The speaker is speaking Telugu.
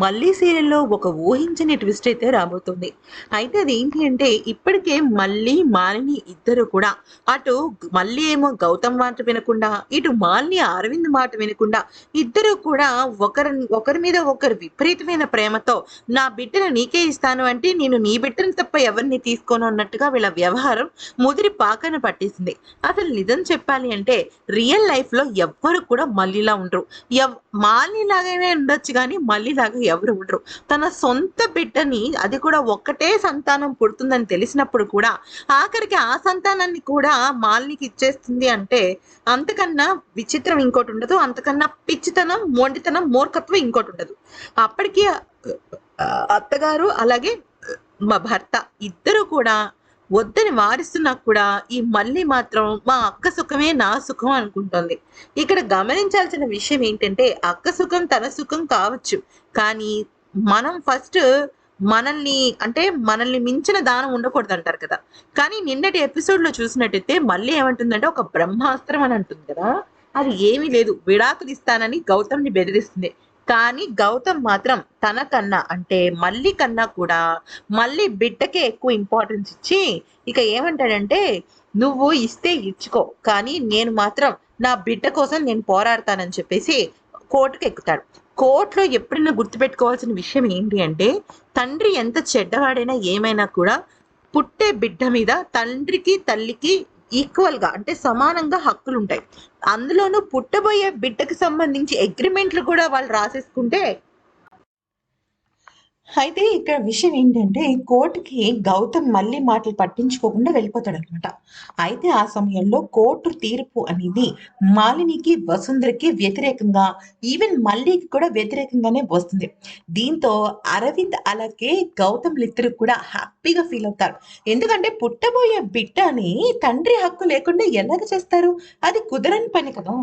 మళ్ళీ సీరియల్లో ఒక ఊహించని ట్విస్ట్ అయితే రాబోతుంది. అయితే అది ఏంటి అంటే ఇప్పటికే మళ్ళీ మాలిని ఇద్దరు కూడా అటు మళ్ళీ ఏమో గౌతమ్ మాట వినకుండా ఇటు మాలిని అరవింద్ మాట వినకుండా ఇద్దరు కూడా ఒకరి ఒకరి మీద ఒకరు విపరీతమైన ప్రేమతో నా బిడ్డను నీకే ఇస్తాను అంటే నేను నీ బిడ్డను తప్ప ఎవరిని తీసుకోను అన్నట్టుగా వీళ్ళ వ్యవహారం ముదిరి పాకన పట్టేసింది. అసలు నిజం చెప్పాలి అంటే రియల్ లైఫ్లో ఎవ్వరు కూడా మళ్ళీలా ఉండరు. ఎవ్ మాలిని లాగానే ఉండొచ్చు కానీ మళ్ళీ లాగా ఎవరు ఉండరు. తన సొంత బిడ్డని అది కూడా ఒక్కటే సంతానం పుడుతుందని తెలిసినప్పుడు కూడా ఆఖరికి ఆ సంతానాన్ని కూడా మాలినికి ఇచ్చేస్తుంది అంటే అంతకన్నా విచిత్రం ఇంకోటి ఉండదు. అంతకన్నా పిచ్చితనం మొండితనం మూర్ఖత్వం ఇంకోటి ఉండదు. అప్పటికి అత్తగారు అలాగే మా భర్త ఇద్దరు కూడా వద్దని వారిస్తున్నా కూడా ఈ మళ్ళీ మాత్రం మా అక్క సుఖమే నా సుఖం అనుకుంటోంది. ఇక్కడ గమనించాల్సిన విషయం ఏంటంటే అక్క సుఖం తన సుఖం కావచ్చు. కానీ మనం ఫస్ట్ మనల్ని అంటే మనల్ని మించిన దానం ఉండకూడదు అంటారు కదా. కానీ నిన్నటి ఎపిసోడ్లో చూసినట్టయితే మళ్ళీ ఏమంటుందంటే ఒక బ్రహ్మాస్త్రం అని అంటుంది కదా. అది ఏమీ లేదు. విడాకులు ఇస్తానని గౌతమ్ని బెదిరిస్తుంది. కానీ గౌతమ్ మాత్రం తన కన్నా అంటే మళ్ళీ కన్నా కూడా మళ్ళీ బిడ్డకే ఎక్కువ ఇంపార్టెన్స్ ఇచ్చి ఇక ఏమంటాడంటే నువ్వు ఇస్తే ఇచ్చుకో కానీ నేను మాత్రం నా బిడ్డ కోసం నేను పోరాడతానని చెప్పేసి కోర్టుకు ఎక్కుతాడు. కోర్టులో ఎప్పుడైనా గుర్తుపెట్టుకోవాల్సిన విషయం ఏంటి అంటే తండ్రి ఎంత చెడ్డవాడైనా ఏమైనా కూడా పుట్టే బిడ్డ మీద తండ్రికి తల్లికి ఈక్వల్గా అంటే సమానంగా హక్కులు ఉంటాయి అందులోనూ పుట్టబోయే బిడ్డకు సంబంధించి అగ్రిమెంట్లు కూడా వాళ్ళు రాసేసుకుంటే అయితే ఇక్కడ విషయం ఏంటంటే కోర్టుకి గౌతమ్ మళ్ళీ మాటలు పట్టించుకోకుండా వెళ్ళిపోతాడు అనమాట అయితే ఆ సమయంలో కోర్టు తీర్పు అనేది మాలినికి వసుంధరకి వ్యతిరేకంగా ఈవెన్ మల్లికి కూడా వ్యతిరేకంగానే వస్తుంది. దీంతో అరవింద్ అలాగే గౌతమ్ ఇద్దరు కూడా హ్యాపీగా ఫీల్ అవుతారు. ఎందుకంటే పుట్టబోయే బిడ్డని తండ్రి హక్కు లేకుండా ఎలాగ చేస్తారు? అది కుదరని పని కదా.